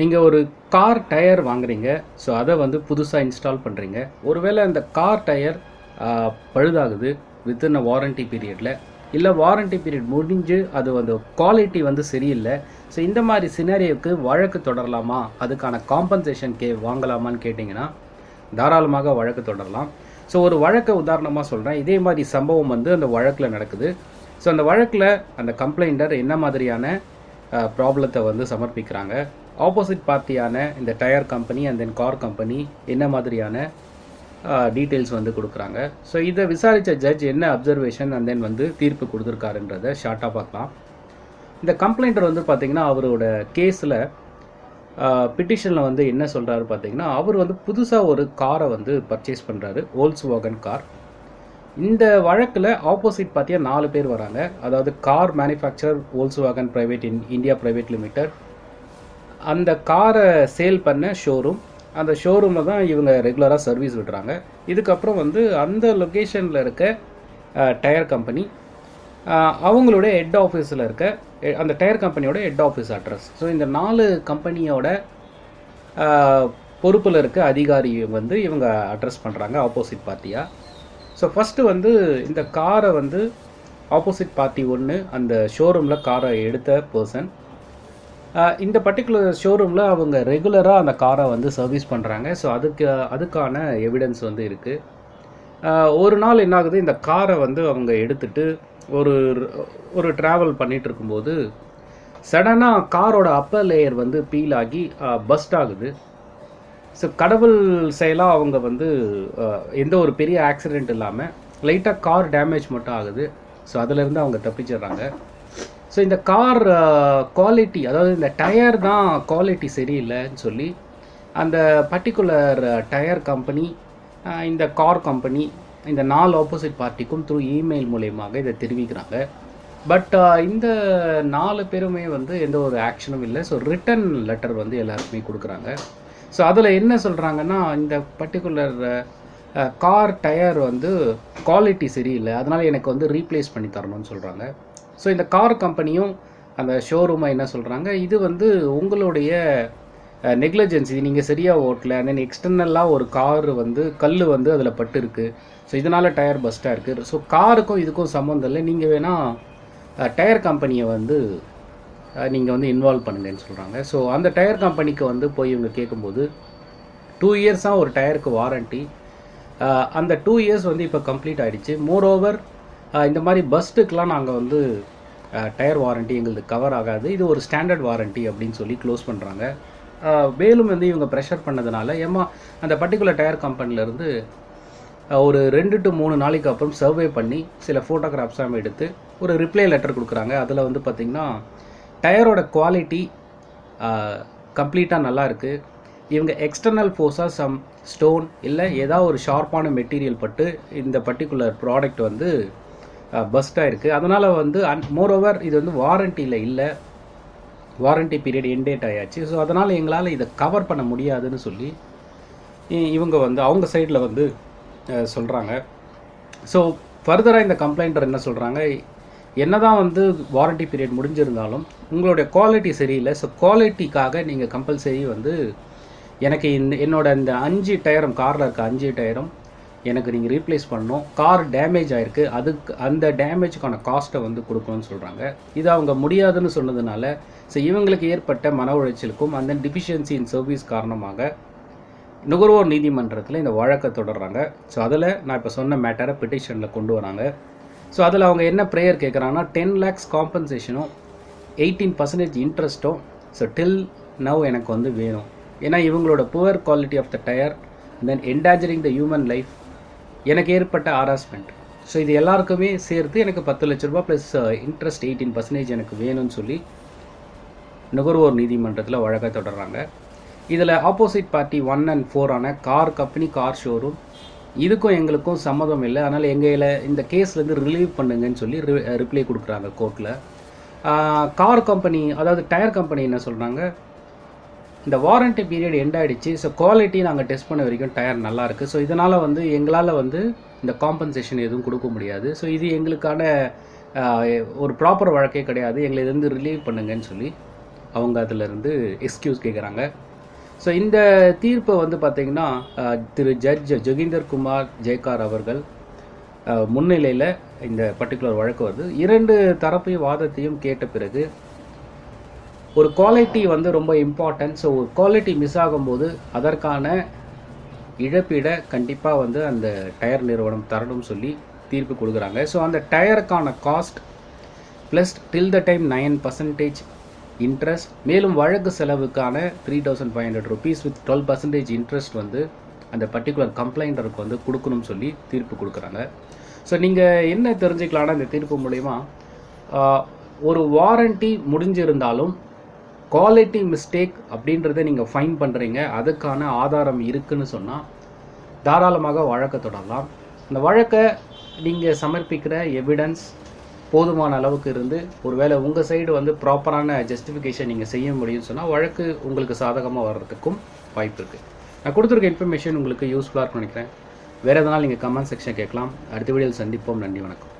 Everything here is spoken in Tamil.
நீங்கள் ஒரு கார் டயர் வாங்குறீங்க ஸோ அதை வந்து புதுசாக இன்ஸ்டால் பண்ணுறீங்க ஒருவேளை அந்த கார் டயர் பழுதாகுது வித்தின் அ வாரண்டி பீரியடில் இல்லை வாரண்டி பீரியட் முடிஞ்சு அது வந்து குவாலிட்டி வந்து சரியில்லை ஸோ இந்த மாதிரி சினாரியோக்கு வழக்கு தொடரலாமா? அதுக்கான காம்பன்சேஷன் கே வாங்கலாமான்னு கேட்டிங்கன்னா தாராளமாக வழக்கு தொடரலாம். ஸோ ஒரு வழக்கை உதாரணமாக சொல்கிறேன் இதே மாதிரி சம்பவம் வந்து அந்த வழக்கில் நடக்குது. ஸோ அந்த வழக்கில் அந்த கம்ப்ளைண்டர் என்ன மாதிரியான ப்ராப்ளத்தை வந்து சமர்ப்பிக்கிறாங்க? ஆப்போசிட் பார்ட்டியான இந்த tyre company and then car company என்ன மாதிரியான டீட்டெயில்ஸ் வந்து கொடுக்குறாங்க. ஸோ இதை விசாரித்த ஜட்ஜ் என்ன அப்சர்வேஷன் அண்ட் தென் வந்து தீர்ப்பு கொடுத்துருக்காருன்றதை ஷார்ட்டாக பார்க்கலாம். இந்த கம்ப்ளைண்டர் வந்து பார்த்திங்கன்னா அவரோட கேஸில் பிட்டிஷனில் வந்து என்ன சொல்கிறாரு பார்த்தீங்கன்னா அவர் வந்து புதுசாக ஒரு காரை வந்து பர்ச்சேஸ் பண்ணுறாரு ஓல்ஸ் வாகன் கார் இந்த வழக்கில் ஆப்போசிட் பார்த்தியா நாலு பேர் வராங்க. அதாவது car manufacture Volkswagen private in India private limited அந்த காரை சேல் பண்ண ஷோரூம் அந்த ஷோரூமில் தான் இவங்க ரெகுலராக சர்வீஸ் விடுறாங்க. இதுக்கப்புறம் வந்து அந்த லொக்கேஷனில் இருக்க டயர் கம்பெனி அவங்களுடைய ஹெட் ஆஃபீஸில் இருக்க எ- அந்த டயர் கம்பெனியோட ஹெட் ஆஃபீஸ் அட்ரஸ் ஸோ இந்த நாலு கம்பெனியோட பொறுப்பில் இருக்க அதிகாரி வந்து இவங்க அட்ரஸ் பண்ணுறாங்க ஆப்போசிட் பார்ட்டியாக ஸோ ஃபஸ்ட்டு வந்து இந்த காரை வந்து ஆப்போசிட் பார்ட்டி ஒன்று அந்த ஷோரூமில் காரை எடுத்த பர்சன் இந்த பர்டிகுலர் ஷோரூமில் அவங்க ரெகுலராக அந்த காரை வந்து சர்வீஸ் பண்ணுறாங்க ஸோ அதுக்கு அதுக்கான எவிடன்ஸ் வந்து இருக்குது ஒரு நாள் என்ன ஆகுது? இந்த காரை வந்து அவங்க எடுத்துட்டு ஒரு ஒரு ட்ராவல் பண்ணிகிட்டு இருக்கும்போது சடனாக காரோட அப்பர் லேயர் வந்து பீல் ஆகி பஸ்ட் ஆகுது. ஸோ கடவுள் செயலாக அவங்க வந்து எந்த ஒரு பெரிய ஆக்சிடெண்ட் இல்லாமல் லைட்டாக கார் டேமேஜ் மட்டும் ஆகுது. ஸோ அதிலேருந்து அவங்க தப்பிச்சிடுறாங்க. ஸோ இந்த கார் குவாலிட்டி uh, அதாவது இந்த டயர் தான் குவாலிட்டி சரியில்லைன்னு சொல்லி அந்த பர்டிகுலர் டயர் கம்பெனி இந்த கார் கம்பெனி இந்த நாலு ஆப்போசிட் பார்ட்டிக்கும் த்ரூ இமெயில் மூலயமாக இதை தெரிவிக்கிறாங்க. பட் uh, இந்த நாலு பேருமே வந்து எந்த ஒரு ஆக்ஷனும் இல்லை. ஸோ ரிட்டன் லெட்டர் வந்து எல்லாருக்குமே கொடுக்குறாங்க. ஸோ அதில் என்ன சொல்கிறாங்கன்னா இந்த பர்டிகுலர் கார் டயர் வந்து குவாலிட்டி சரியில்லை. அதனால் எனக்கு வந்து ரீப்ளேஸ் பண்ணி தரணும்னு சொல்கிறாங்க ஸோ இந்த கார் கம்பெனியும் அந்த ஷோரூமை என்ன சொல்கிறாங்க இது வந்து உங்களுடைய நெக்லஜென்ஸ் இது நீங்கள் சரியாக ஓட்டல. தென் எக்ஸ்டர்னலாக ஒரு கார் வந்து கல் வந்து அதில் பட்டு ஸோ இதனால் டயர் பஸ்ட்டாக இருக்குது ஸோ காருக்கும் இதுக்கும் சம்மந்தம் இல்லை. நீங்கள் வேணால் டயர் கம்பெனியை வந்து நீங்கள் வந்து இன்வால்வ் பண்ணுங்கன்னு சொல்கிறாங்க ஸோ அந்த டயர் கம்பெனிக்கு வந்து போய் இவங்க கேட்கும்போது டூ இயர்ஸாக ஒரு டயருக்கு வாரண்ட்டி அந்த டூ இயர்ஸ் வந்து இப்போ கம்ப்ளீட் ஆகிடுச்சு மோர் ஓவர் இந்த மாதிரி பஸ்ட்டுக்கெலாம் நாங்கள் வந்து டயர் வாரண்ட்டி எங்களுக்கு கவர் ஆகாது. இது ஒரு ஸ்டாண்டர்ட் வாரண்ட்டி அப்படின்னு சொல்லி க்ளோஸ் பண்ணுறாங்க மேலும் வந்து இவங்க ப்ரெஷர் பண்ணதுனால ஏமா அந்த பர்டிகுலர் டயர் கம்பெனிலேருந்து ஒரு ரெண்டு டு மூணு நாளைக்கு அப்புறம் சர்வே பண்ணி சில ஃபோட்டோகிராஃப்ஸாக எடுத்து ஒரு ரிப்ளை லெட்டர் கொடுக்குறாங்க. அதில் வந்து பார்த்திங்கன்னா டயரோட குவாலிட்டி கம்ப்ளீட்டாக நல்லா இருக்குது இவங்க எக்ஸ்டர்னல் ஃபோர்ஸாக சம் ஸ்டோன் இல்லை ஏதாவது ஒரு ஷார்ப்பான மெட்டீரியல் பட்டு இந்த பர்டிகுலர் ப்ராடக்ட் வந்து பஸ்ட்டாக இருக்குது அதனால் வந்து அன் மோரோவர் இது வந்து வாரண்டியில் இல்லை. வாரண்டி பீரியட் எண்டேட் ஆயாச்சு. ஸோ அதனால் எங்களால் இதை கவர் பண்ண முடியாதுன்னு சொல்லி இவங்க வந்து அவங்க சைடில் வந்து சொல்கிறாங்க ஸோ ஃபர்தராக இந்த கம்ப்ளைண்டர் என்ன சொல்கிறாங்க என்னதான் வந்து வாரண்டி பீரியட் முடிஞ்சிருந்தாலும் உங்களுடைய குவாலிட்டி சரியில்லை. ஸோ குவாலிட்டிக்காக நீங்கள் கம்பல்சரி வந்து எனக்கு இந்த என்னோட இந்த அஞ்சு டயரும் காரில் இருக்க அஞ்சு டயரும் எனக்கு நீங்கள் ரீப்ளேஸ் பண்ணணும். கார் டேமேஜ் ஆயிருக்கு. அதுக்கு அந்த டேமேஜுக்கான காஸ்ட்டை வந்து கொடுக்கணும்னு சொல்கிறாங்க இது அவங்க முடியாதுன்னு சொன்னதுனால ஸோ இவங்களுக்கு ஏற்பட்ட மன உளைச்சலுக்கும் அந்த டிஃபிஷியன்சி இன் சர்வீஸ் காரணமாக நுகர்வோர் நீதிமன்றத்தில் இந்த வழக்கை தொடர்றாங்க. ஸோ அதில் நான் இப்போ சொன்ன மேட்டரை பெட்டிஷனில் கொண்டு வராங்க. ஸோ அதில் அவங்க என்ன ப்ரேயர் கேட்குறாங்கன்னா டென் லேக்ஸ் காம்பன்சேஷனும் எயிட்டீன் பர்சன்டேஜ் இன்ட்ரெஸ்ட்டும் ஸோ டில் நவ் எனக்கு வந்து வேணும். ஏன்னா இவங்களோட poor quality of the tyre then endangering the human life எனக்கு ஏற்பட்ட ஹாராஸ்மெண்ட் ஸோ இது எல்லாருக்குமே சேர்த்து எனக்கு பத்து லட்ச ரூபா ப்ளஸ் இன்ட்ரெஸ்ட் எயிட்டீன் பர்சன்டேஜ் எனக்கு வேணும்னு சொல்லி நுகர்வோர் நீதிமன்றத்தில் வழக்கை தொடர்றாங்க. இதில் ஆப்போசிட் பார்ட்டி ஒன் அண்ட் ஃபோரான கார் கம்பெனி கார் ஷோரூம் இதுக்கும் எங்களுக்கும் சம்மதம் இல்லை. அதனால் எங்களை இந்த கேஸ்லேருந்து ரிலீவ் பண்ணுங்கன்னு சொல்லி ரிப்ளை uh, கொடுக்குறாங்க கோர்ட்டில் கார் கம்பெனி அதாவது டயர் கம்பெனி என்ன சொல்கிறாங்க இந்த வாரண்டி பீரியட் எண்ட் ஆகிடுச்சு ஸோ குவாலிட்டி நாங்கள் டெஸ்ட் பண்ண வரைக்கும் டயர் நல்லாயிருக்கு ஸோ இதனால் வந்து எங்களால் வந்து இந்த காம்பன்சேஷன் எதுவும் கொடுக்க முடியாது. ஸோ இது எங்களுக்கான ஒரு ப்ராப்பர் வழக்கே கிடையாது. எங்களை இதுலேருந்து ரிலீவ் பண்ணுங்கன்னு சொல்லி அவங்க அதிலிருந்து எக்ஸ்கியூஸ் கேட்குறாங்க ஸோ இந்த தீர்ப்பை வந்து பார்த்திங்கன்னா திரு ஜட்ஜ் ஜோகிந்தர் குமார் ஜெயக்கார் அவர்கள் முன்னிலையில் இந்த பர்டிகுலர் வழக்கு வருது. இரண்டு தரப்பையும் வாதத்தையும் கேட்ட பிறகு ஒரு குவாலிட்டி வந்து ரொம்ப இம்பார்ட்டன்ட் ஸோ ஒரு குவாலிட்டி மிஸ் ஆகும்போது அதற்கான இழப்பீடை கண்டிப்பாக வந்து அந்த டயர் நிறுவனம் தரணும்னு சொல்லி தீர்ப்பு கொடுக்குறாங்க. ஸோ அந்த டயருக்கான cost plus till the time nine percentage interest மேலும் வழக்கு செலவுக்கான three thousand five hundred rupees with twelve percentage interest வந்து அந்த பர்டிகுலர் கம்ப்ளைண்டருக்கு வந்து கொடுக்கணும்னு சொல்லி தீர்ப்பு கொடுக்குறாங்க. ஸோ நீங்கள் என்ன தெரிஞ்சுக்கலாம்னா இந்த தீர்ப்பு மூலயமா ஒரு வாரண்டி முடிஞ்சிருந்தாலும் குவாலிட்டி மிஸ்டேக் அப்படின்றத நீங்கள் ஃபைன் பண்ணுறீங்க அதுக்கான ஆதாரம் இருக்குன்னு சொன்னால் தாராளமாக வழக்கை தொடரலாம். இந்த வழக்கை நீங்கள் சமர்ப்பிக்கிற எவிடன்ஸ் போதுமான அளவுக்கு இருந்து ஒருவேளை உங்கள் சைடு வந்து ப்ராப்பரான ஜஸ்டிஃபிகேஷன் நீங்கள் செய்ய முடியும்னு சொன்னால் வழக்கு உங்களுக்கு சாதகமாக வர்றதுக்கும் வாய்ப்பு இருக்குது நான் கொடுத்துருக்க இன்ஃபர்மேஷன் உங்களுக்கு யூஸ்ஃபுல்லாக இருக்கும்னு நினைக்கிறேன். வேறு எதனால் நீங்கள் கமெண்ட் செக்ஷன் கேட்கலாம். அடுத்த வீடியோவில் சந்திப்போம். நன்றி வணக்கம்.